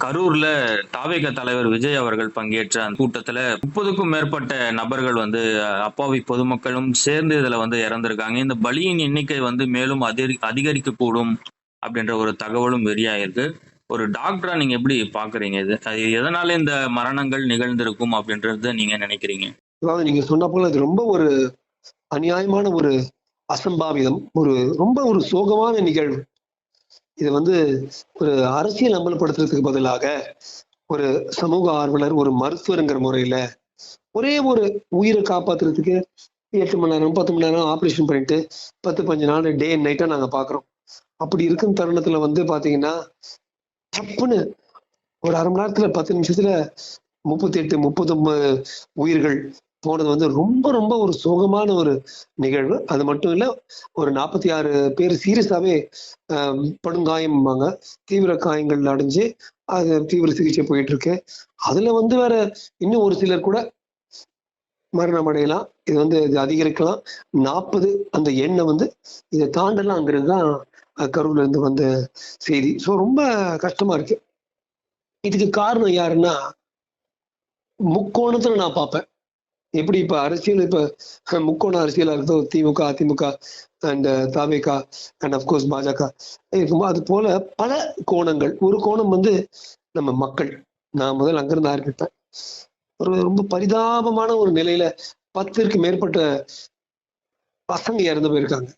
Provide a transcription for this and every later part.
கரூர்ல தாவேக தலைவர் விஜய் அவர்கள் பங்கேற்ற அந்த கூட்டத்துல முப்பதுக்கும் மேற்பட்ட நபர்கள் வந்து அப்பாவி பொதுமக்களும் சேர்ந்து இதுல வந்து இறந்திருக்காங்க. இந்த பலியின் எண்ணிக்கை வந்து மேலும் அதிகரி அதிகரிக்க கூடும் அப்படின்ற ஒரு தகவலும் வெளியாயிருக்கு. ஒரு டாக்டரா நீங்க எப்படி பாக்குறீங்க இது? அது எதனால இந்த மரணங்கள் நிகழ்ந்திருக்கும் அப்படின்றத நீங்க நினைக்கிறீங்க? அதாவது நீங்க சொன்ன போல இது ரொம்ப ஒரு அநியாயமான ஒரு அசம்பாவிதம் ஒரு ரொம்ப ஒரு சோகமான நிகழ்வு. இது வந்து ஒரு அரசியல் அமல்படுத்துறதுக்கு பதிலாக ஒரு சமூக ஆர்வலர் ஒரு மருத்துவருங்கிற முறையில ஒரே ஒரு உயிரை காப்பாத்துறதுக்கு எட்டு மணி நேரம் பத்து மணி நேரம் ஆப்ரேஷன் பண்ணிட்டு பத்து பஞ்சு நாள் டே அண்ட் நைட்டா நாங்க பாக்குறோம். அப்படி இருக்கும் தருணத்துல வந்து பாத்தீங்கன்னா டப்புன்னு ஒரு அரை மணி நேரத்துல பத்து நிமிஷத்துல முப்பத்தி எட்டு முப்பத்தொன்பது உயிர்கள் போனது வந்து ரொம்ப ரொம்ப ஒரு சோகமான ஒரு நிகழ்வு. அது மட்டும் இல்ல ஒரு நாற்பத்தி ஆறு பேர் சீரியஸாவே படுங்காயம்பாங்க தீவிர காயங்கள் அடைஞ்சு அது தீவிர சிகிச்சை போயிட்டு இருக்கு அதுல வந்து வேற இன்னும் ஒரு சிலர் கூட மரணம் அடையலாம். இது வந்து இது அதிகரிக்கலாம். நாற்பது அந்த எண்ணை வந்து இதை தாண்டலாங்கிறது தான் அஹ், கரூர்ல இருந்து வந்த செய்தி. ஸோ ரொம்ப கஷ்டமா இருக்கு. இதுக்கு காரணம் யாருன்னா முக்கோணத்துல நான் பார்ப்பேன். எப்படி இப்ப அரசியல் இப்ப முக்கோண அரசியலா இருக்கோ DMK AIADMK and TVK and of course BJP. இருக்கும்போது அது போல பல கோணங்கள். ஒரு கோணம் வந்து நம்ம மக்கள். நான் முதல் அங்கிருந்து ஆரம்பிப்பேன் ஒரு ரொம்ப பரிதாபமான ஒரு நிலையில பத்திற்கு மேற்பட்ட பசங்க இறந்து போயிருக்காங்க.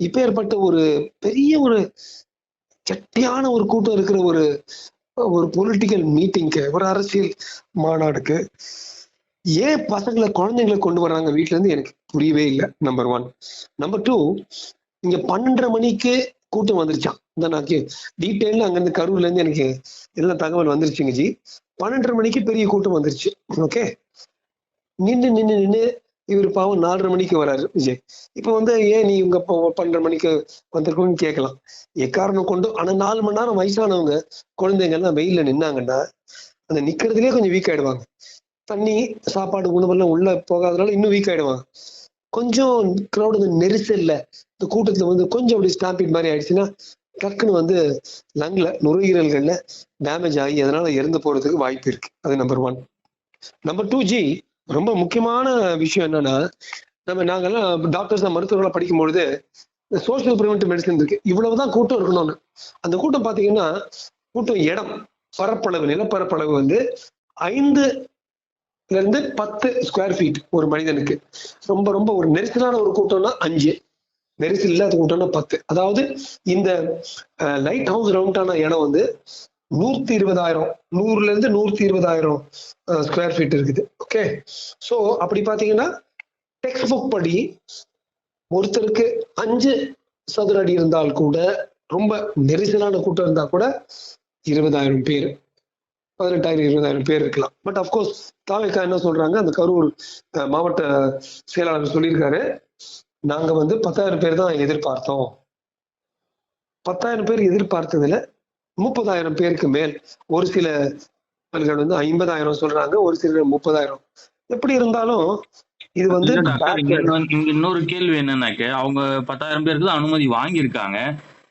இப்ப ஏற்பட்ட ஒரு பெரிய ஒரு கெட்டியான ஒரு கூட்டம் இருக்கிற ஒரு ஒரு பொலிட்டிக்கல் மீட்டிங்க்கு ஒரு அரசியல் மாநாடுக்கு ஏன் பசங்களை குழந்தைங்களை கொண்டு வர்றாங்க? வீட்டுல இருந்து எனக்கு புரியவே இல்லை நம்பர் ஒன் நம்பர் டூ இங்க பன்னெண்டரை மணிக்கு கூட்டம் வந்துருச்சான் இந்த நான் டீட்டெயில அங்கிருந்து கரூர்ல இருந்து எனக்கு எல்லாம் தகவல் வந்துருச்சுங்க ஜி பன்னெண்டரை மணிக்கு பெரிய கூட்டம் வந்துருச்சு ஓகே நின்று நின்று நின்று இவர் பாவம் நாலரை மணிக்கு வராரு விஜய். இப்ப வந்து ஏன் நீ இவங்க பன்னெண்டரை மணிக்கு வந்திருக்கோன்னு கேட்கலாம். எக்காரணம் கொண்டு ஆனா நாலு மணி நேரம் வயசானவங்க குழந்தைங்க எல்லாம் வெயில்ல நின்னாங்கன்னா அந்த நிக்கிறதுலயே கொஞ்சம் வீக் ஆயிடுவாங்க. தண்ணி சாப்பாடு உணவெல்லாம் உள்ள போகாதனால இன்னும் வீக் ஆயிடுவாங்க கொஞ்சம் கிரௌடு நெரிசல்ல இந்த கூட்டத்துல வந்து கொஞ்சம் அப்படி ஸ்டாம்பிட் மாதிரி ஆயிடுச்சுன்னா டக்குன்னு வந்து லங்ல நுரையீரல்கள்ல டேமேஜ் ஆகி அதனால இறந்து போறதுக்கு வாய்ப்பு இருக்கு. அது நம்பர் ஒன் நம்பர் டூ ஜி ரொம்ப முக்கியமான விஷயம் என்னன்னா நம்ம நாங்கெல்லாம் டாக்டர்ஸ் மருத்துவர்களா படிக்கும்பொழுது சோஷியல் ப்ரிவென்டிவ் மெடிசன் இருக்கு. இவ்வளவுதான் கூட்டம் இருக்கணும்னு. அந்த கூட்டம் பாத்தீங்கன்னா கூட்டம் இடம் பரப்பளவு நிலப்பரப்பளவு வந்து ஐந்து இருந்து பத்து ஸ்கொயர் ஃபீட் ஒரு மனிதனுக்கு. ரொம்ப ரொம்ப ஒரு நெரிசலான ஒரு கூட்டம்னா அஞ்சு. நெரிசல் இல்லாத கூட்டம்னா பத்து. அதாவது இந்த லைட் ஹவுஸ் ரவுண்டான இடம் வந்து நூத்தி இருபதாயிரம். நூறுல இருந்து நூத்தி இருபதாயிரம் ஸ்கொயர் ஃபீட் இருக்குது. ஓகே ஸோ அப்படி பாத்தீங்கன்னா டெக்ஸ்ட் புக் படி ஒருத்தருக்கு அஞ்சு சதுர அடி இருந்தால் கூட ரொம்ப நெரிசலான கூட்டம் இருந்தா கூட இருபதாயிரம் பேர். பதினெட்டாயிரம் இருபதாயிரம் பேர் இருக்கலாம் பட் அஃப்கோர்ஸ் தாவேக்கா என்ன சொல்றாங்க அந்த கரூர் மாவட்ட செயலாளர் சொல்லியிருக்காரு நாங்க வந்து பத்தாயிரம் பேர் தான் எதிர்பார்த்தோம் பத்தாயிரம் பேர் எதிர்பார்த்ததுல முப்பதாயிரம் பேருக்கு மேல் ஒரு சில வந்து ஐம்பதாயிரம் சொல்றாங்க ஒரு சிலர் முப்பதாயிரம் எப்படி இருந்தாலும் இது வந்து. இன்னொரு- கேள்வி என்னன்னாக்க அவங்க பத்தாயிரம் பேருக்கு தான் அனுமதி வாங்கியிருக்காங்க.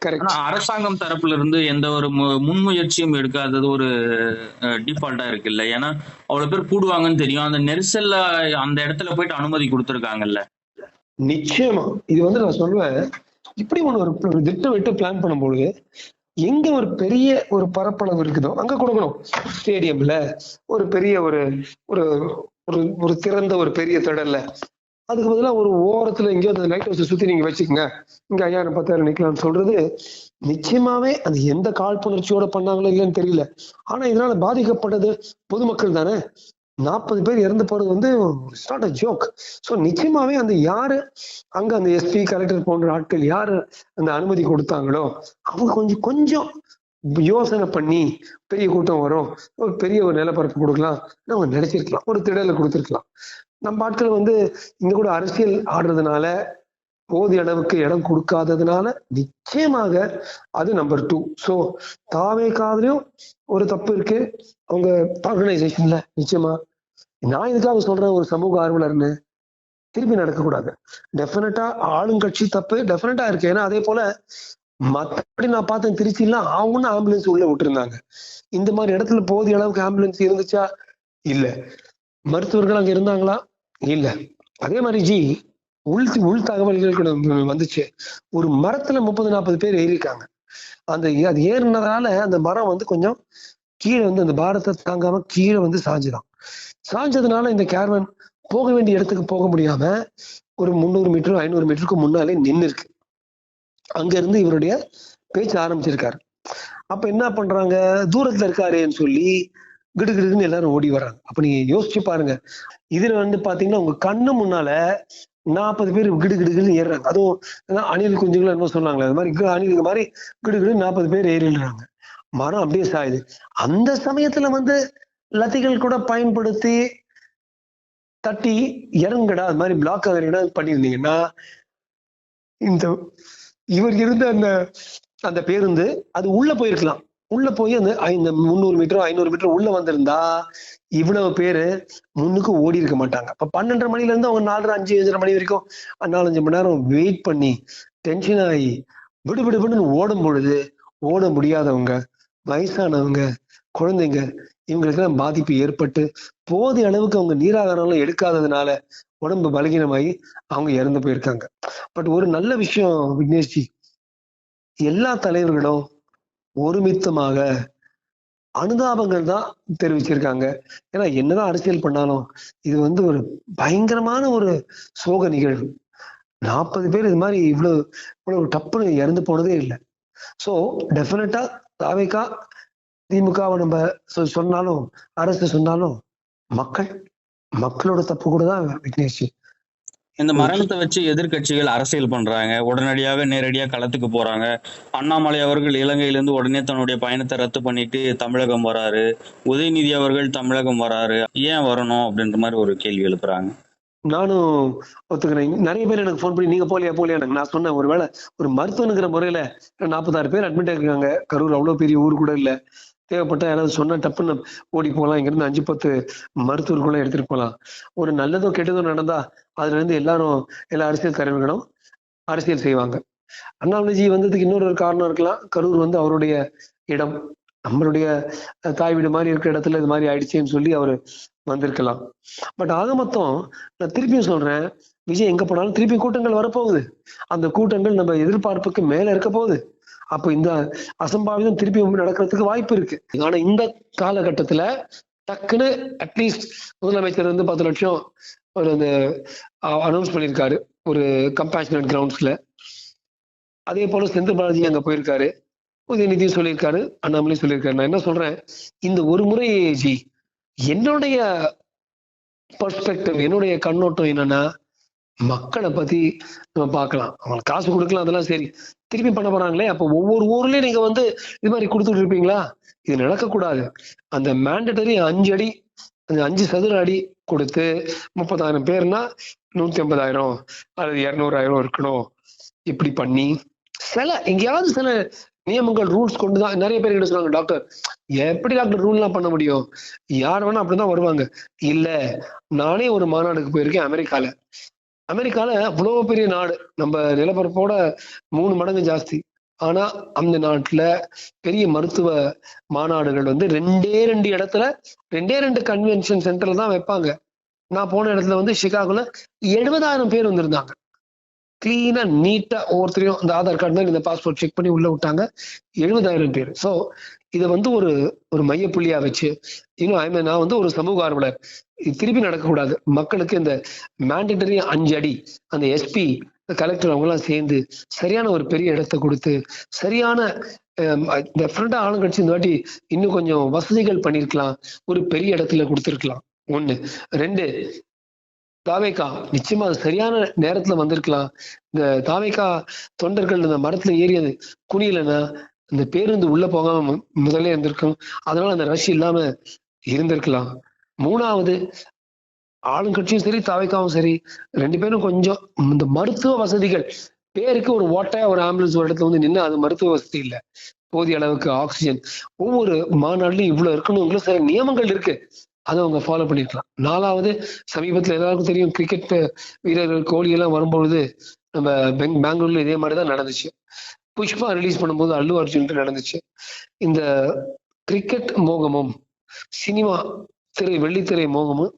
ஆனா அரசாங்கம் தரப்புல இருந்து எந்த ஒரு முன்முயற்சியும் எடுக்காதது ஒரு டிஃபால்ட்டா இருக்குல்ல. ஏன்னா அவ்வளவு பேர் கூடுவாங்கன்னு தெரியும். அந்த நெரிசல்ல அந்த இடத்துல போயிட்டு அனுமதி கொடுத்துருக்காங்கல்ல. நிச்சயமா. இது வந்து நான் சொல்லுவேன் இப்படி ஒண்ணு ஒரு திட்டம் விட்டு பிளான் பண்ணும்பொழுது எங்க ஒரு பெரிய ஒரு பரப்பளவு இருக்குதோ அங்க கொடுக்கணும். ஸ்டேடியம்ல ஒரு பெரிய ஒரு ஒரு ஒரு ஒரு திறந்த ஒரு பெரிய திடல்ல. அதுக்கு பதிலா ஒரு ஓரத்துல எங்கேயோ அந்த லைட் ஹவுஸை சுத்தி நீங்க வச்சுக்கோங்க. இங்க ஐயாயிரம் பத்தாயிரம் நிக்கலாம்னு சொல்றது நிச்சயமாவே அது எந்த காழ்ப்புணர்ச்சியோட பண்ணாங்களோ இல்லைன்னு தெரியல. ஆனா இதனால பாதிக்கப்பட்டது பொதுமக்கள் தானே? நாற்பது பேர் இறந்து போறது வந்து it's not a joke so நிச்சயமாவே அந்த யாரு அங்க அந்த எஸ்பி கலெக்டர் போன்ற ஆட்கள் யாரு அந்த அனுமதி கொடுத்தாங்களோ அவங்க கொஞ்சம் கொஞ்சம் யோசனை பண்ணி பெரிய கூட்டம் வரும். ஒரு பெரிய ஒரு நிலப்பரப்பு கொடுக்கலாம். அவங்க நினைச்சிருக்கலாம். ஒரு திடலை கொடுத்துருக்கலாம். நம்ம ஆட்கள் வந்து இங்க கூட அரசியல் ஆடுறதுனால போதிய அளவுக்கு இடம் கொடுக்காததுனால நிச்சயமாக அது நம்பர் டூ ஸோ தாவே காதலையும் ஒரு தப்பு இருக்கு. அவங்க ஆர்கனைசேஷன்ல நிச்சயமா. நான் இதுக்காக சொல்றேன் ஒரு சமூக ஆர்வலர்னு. திருப்பி நடக்கக்கூடாது. டெஃபினட்டா ஆளுங்கட்சி தப்பு டெஃபினட்டா இருக்கு. ஏன்னா அதே போல மற்றபடி நான் பார்த்தேன் திருச்சிலாம் அவங்கன்னு ஆம்புலன்ஸ் உள்ள விட்டுருந்தாங்க. இந்த மாதிரி இடத்துல போதிய அளவுக்கு ஆம்புலன்ஸ் இருந்துச்சா? இல்ல. மருத்துவர்கள் அங்க இருந்தாங்களா? இல்ல. அதே மாதிரி ஜி உள் உள் தகவல்கள் கூட வந்துச்சு. ஒரு மரத்துல முப்பது நாற்பது பேர் ஏறியிருக்காங்க அந்த அது ஏறினதால அந்த மரம் வந்து கொஞ்சம் கீழே வந்து அந்த பாரத்தை தாங்காம கீழே வந்து சாஞ்சுதான். சாஞ்சதுனால இந்த கேர்வன் போக வேண்டிய இடத்துக்கு போக முடியாம ஒரு முந்நூறு மீட்டர் ஐநூறு மீட்டருக்கு முன்னாலே நின்று இருக்கு அங்க இருந்து இவருடைய பேச்சு ஆரம்பிச்சிருக்காரு. அப்ப என்ன பண்றாங்க? தூரத்துல இருக்காருன்னு சொல்லி கிடுகிடுன்னு எல்லாரும் ஓடி வர்றாங்க. அப்ப நீங்க யோசிச்சு பாருங்க. இதுல வந்து பாத்தீங்கன்னா உங்க கண்ணு முன்னால நாற்பது பேர் கிடுகிடுன்னு ஏறுறாங்க. அதுவும் அணில் குஞ்சுகள் என்ன சொன்னாங்களே அது மாதிரி அணிலுக்கு அணில் மாதிரி கிடுகிடு நாற்பது பேர் ஏறிடுறாங்க. மரம் அப்படியே சாயுது. அந்த சமயத்துல வந்து லத்திகள் கூட பயன்படுத்தி தட்டி இறங்குடா அது மாதிரி பிளாக் ஆகிறீங்கன்னா பண்ணியிருந்தீங்கன்னா இந்த இவர் இருந்த அந்த அந்த பேருந்து அது உள்ள போயிருக்கலாம். உள்ள போய் அந்த இந்த முந்நூறு மீட்டர் ஐநூறு மீட்டர் உள்ள வந்திருந்தா இவ்வளவு பேரு முன்னுக்கு ஓடி இருக்க மாட்டாங்க. இப்ப பன்னெண்டரை மணில இருந்து அவங்க நாலு அஞ்சு அஞ்சரை மணி வரைக்கும் நாலஞ்சு மணி நேரம் வெயிட் பண்ணி டென்ஷன் ஆகி விடு விடு விடுன்னு ஓடும் பொழுது ஓட முடியாதவங்க வயசானவங்க குழந்தைங்க இவங்களுக்கெல்லாம் பாதிப்பு ஏற்பட்டு போதிய அளவுக்கு அவங்க நீராகாரம் எடுக்காததுனால உடம்பு பலகீனமாகி அவங்க இறந்து போயிருக்காங்க. பட் ஒரு நல்ல விஷயம் விக்னேஷ்ஜி எல்லா தலைவர்களும் ஒருமித்தமாக அனுதாபங்கள் தான் தெரிவிச்சிருக்காங்க. ஏன்னா என்னதான் அரசியல் பண்ணாலும் இது வந்து ஒரு பயங்கரமான ஒரு சோக நிகழ்வு. நாற்பது பேர் இது மாதிரி இவ்வளவு இவ்வளவு டப்புன்னு இறந்து போனதே இல்லை. ஸோ டெஃபினட்டா தாவேக்கா திமுகவை நம்ம சொன்னாலும் அரசு சொன்னாலும் மக்கள் மக்களோட தப்பு கூட தான் விக்னேஷ். இந்த மரணத்தை வச்சு எதிர்க்கட்சிகள் அரசியல் பண்றாங்க. உடனடியாக நேரடியா களத்துக்கு போறாங்க. அண்ணாமலை அவர்கள் இலங்கையிலிருந்து உடனே தன்னுடைய பயணத்தை ரத்து பண்ணிட்டு தமிழகம் வராரு. உதயநிதி அவர்கள் தமிழகம் வராரு. ஏன் வரணும் அப்படின்ற மாதிரி ஒரு கேள்வி எழுப்புறாங்க. நானும் ஒத்துக்கிறேன். நிறைய பேர் எனக்கு ஃபோன் பண்ணி நீங்க போலியா போலியா எனக்கு நான் சொன்னேன். ஒருவேளை ஒரு மருத்துவனுங்கிற முறையில நாற்பதாறு பேர் அட்மிட் ஆயிருக்காங்க. கரூர் அவ்வளவு பெரிய ஊர் கூட இல்ல. தேவைப்பட்டால் யாராவது சொன்னா டப்புன்னு ஓடி போகலாம். இங்கிருந்து அஞ்சு பத்து மருத்துவர்களும் எடுத்துட்டு போகலாம். ஒரு நல்லதோ கெட்டதோ நடந்தா அதுல இருந்து எல்லாரும் எல்லா அரசியல் தலைவர்களும் அரசியல் செய்வாங்க. அண்ணாமலைஜி வந்ததுக்கு இன்னொரு ஒரு காரணம் இருக்கலாம். கரூர் வந்து அவருடைய இடம். நம்மளுடைய தாய் வீடு மாதிரி இருக்கிற இடத்துல இது மாதிரி ஆயிடுச்சேன்னு சொல்லி அவர் வந்திருக்கலாம். பட் ஆக மொத்தம் நான் திருப்பியும் சொல்றேன் விஜய் எங்க போனாலும் திருப்பி கூட்டங்கள் வரப்போகுது. அந்த கூட்டங்கள் நம்ம எதிர்பார்ப்புக்கு மேல இருக்க போகுது. அப்போ இந்த அசம்பாவிதம் திருப்பி நடக்கிறதுக்கு வாய்ப்பு இருக்கு. ஆனா இந்த காலகட்டத்துல டக்குன்னு அட்லீஸ்ட் முதலமைச்சர் வந்து பத்து லட்சம் ஒரு அந்த அனௌன்ஸ் பண்ணியிருக்காரு ஒரு கம்பேஷனட் கிரவுண்ட்ஸ்ல அதே போல செந்தில் பாலாஜி அங்க போயிருக்காரு. உதயநிதியும் சொல்லியிருக்காரு அண்ணாமலையும் சொல்லியிருக்காரு. நான் என்ன சொல்றேன்? இந்த ஒரு முறை ஜி என்னுடைய பர்ஸ்பெக்டிவ் என்னுடைய கண்ணோட்டம் என்னன்னா மக்களை பத்தி நம்ம பார்க்கலாம். அவங்களுக்கு காசு கொடுக்கலாம் அதெல்லாம் சரி. திருப்பி பண்ண போறாங்களே அப்ப ஒவ்வொரு ஊர்லயும் நீங்க வந்து இது மாதிரி கொடுத்துட்டு இருப்பீங்களா? இது நடக்கக்கூடாது. அந்த மேண்டட்டரி அஞ்சு அடி அந்த அஞ்சு சதுர அடி கொடுத்து முப்பதாயிரம் பேர்னா நூத்தி ஐம்பதாயிரம் அல்லது இருநூறாயிரம் இருக்கணும். இப்படி பண்ணி சில எங்கேயாவது சில நியமங்கள் ரூல்ஸ் கொண்டு தான் நிறைய பேர் கிட்ட சொல்லுவாங்க டாக்டர் எப்படி டாக்டர் ரூல்லாம் பண்ண முடியும்? யார் வேணா அப்படிதான் வருவாங்க. இல்ல நானே ஒரு மாநாடுக்கு போயிருக்கேன் அமெரிக்கால. அமெரிக்கால அவ்வளவு பெரிய நாடு நம்ம நிலப்பரப்போட மூணு மடங்கு ஜாஸ்தி. ஆனா அந்த நாட்டுல பெரிய மருத்துவ மாநாடுகள் வந்து ரெண்டே ரெண்டு இடத்துல ரெண்டே ரெண்டு கன்வென்ஷன் சென்டர்ல தான் வைப்பாங்க. நான் போன இடத்துல வந்து சிகாகோல எழுபதாயிரம் பேர் வந்திருந்தாங்க. கிளீனா நீட்டா ஒவ்வொருத்தரையும் இந்த ஆதார் கார்டு மாதிரி இந்த பாஸ்போர்ட் செக் பண்ணி உள்ள விட்டாங்க. எழுபதாயிரம் பேர். ஸோ இதை வந்து ஒரு ஒரு மையப்புள்ளியா வச்சு இன்னும் ஐ மீன் நான் வந்து ஒரு சமூக ஆர்வலர். திருப்பி நடக்கக்கூடாது. மக்களுக்கு இந்த மேண்டட்டரி அஞ்சு அடி அந்த எஸ்பி கலெக்டர் அவங்கெல்லாம் சேர்ந்து சரியான ஒரு பெரிய இடத்தை கொடுத்து சரியான டெஃபினட்டா ஆளுங்கட்சி இந்த வாட்டி இன்னும் கொஞ்சம் வசதிகள் பண்ணியிருக்கலாம் ஒரு பெரிய இடத்துல கொடுத்துருக்கலாம். ஒன்னு ரெண்டு தாவேக்கா நிச்சயமா அது சரியான நேரத்துல வந்திருக்கலாம். இந்த தாவேக்கா தொண்டர்கள் இந்த மரத்துல ஏறியது குனியலன்னா இந்த பேருந்து உள்ள போகாம முதல்ல இருந்திருக்கும். அதனால அந்த ரஷ் இல்லாம இருந்திருக்கலாம். மூணாவது ஆளுங்கட்சியும் சரி தாவைக்காவும் சரி ரெண்டு பேரும் கொஞ்சம் இந்த மருத்துவ வசதிகள் பேருக்கு ஒரு ஓட்டையா ஒரு ஆம்புலன்ஸ் ஒரு இடத்துல வந்து நின்று அது மருத்துவ வசதி இல்ல. போதிய அளவுக்கு ஆக்சிஜன். ஒவ்வொரு மாநாடுலையும் இவ்வளவு இருக்கணுங்களும் சில நியமங்கள் இருக்கு. அதை அவங்க ஃபாலோ பண்ணிக்கலாம். நாலாவது சமீபத்துல எல்லாருக்கும் தெரியும் கிரிக்கெட் வீரர்கள் கோலி எல்லாம் வரும்பொழுது நம்ம பெங் பெங்களூர்ல இதே மாதிரி தான் நடந்துச்சு. புஷ்பா ரிலீஸ் பண்ணும்போது அல்லு அர்ஜுன் நடந்துச்சு. இந்த கிரிக்கெட் மோகமும் சினிமா திரை வெள்ளித்திரை மோகமும்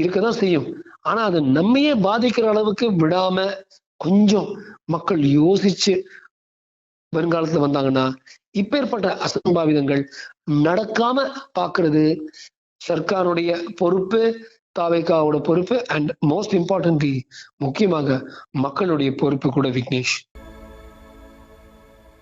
இருக்கதான் செய்யும். ஆனா அது நம்மையே பாதிக்கிற அளவுக்கு விடாம கொஞ்சம் மக்கள் யோசிச்சு வருங்காலத்துல வந்தாங்கன்னா இப்பேற்பட்ட அசம்பாவிதங்கள் நடக்காம பாக்குறது சர்க்காருடைய பொறுப்பு தாவேக்காவோட பொறுப்பு அண்ட் மோஸ்ட் இம்பார்ட்டன்ட்லி முக்கியமாக மக்களுடைய பொறுப்பு கூட விக்னேஷ்.